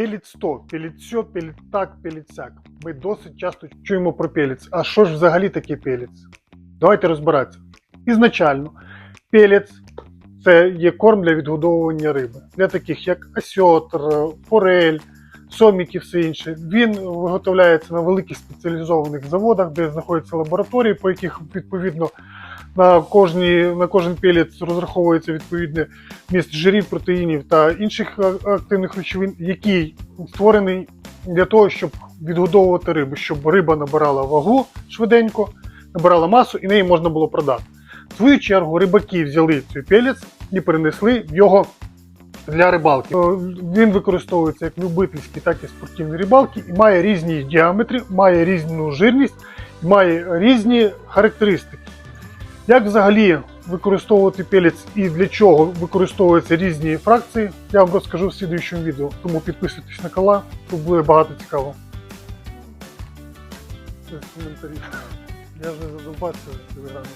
Пеліт 100, пеліт сьо, пеліт так, пеліт сяк. Ми досить часто чуємо про пеліц. А що ж взагалі таке пеліц? Давайте розбиратися. Ізначально, пеліц це є корм для відгодовування риби. Для таких як осьотр, форель, сомік і все інше. Він виготовляється на великих спеціалізованих заводах, де знаходяться лабораторії, по яких відповідно на, кожні, на кожен пелець розраховується відповідне міст жирів, протеїнів та інших активних речовин, який створений для того, щоб відгодовувати рибу, щоб риба набирала вагу швиденько, набирала масу і неї можна було продати. В свою чергу рибаки взяли цей пелець і перенесли в його для рибалки. Е, Він використовується як любительський, так і спортивні рибалки і має різні діаметри, має різну жирність, має різні характеристики. Як взагалі використовувати пелець і для чого використовуються різні фракції, я вам розкажу в слідуючому відео. Тому підписуйтесь на канал, тут буде багато цікавого. Я вже в телеграмі.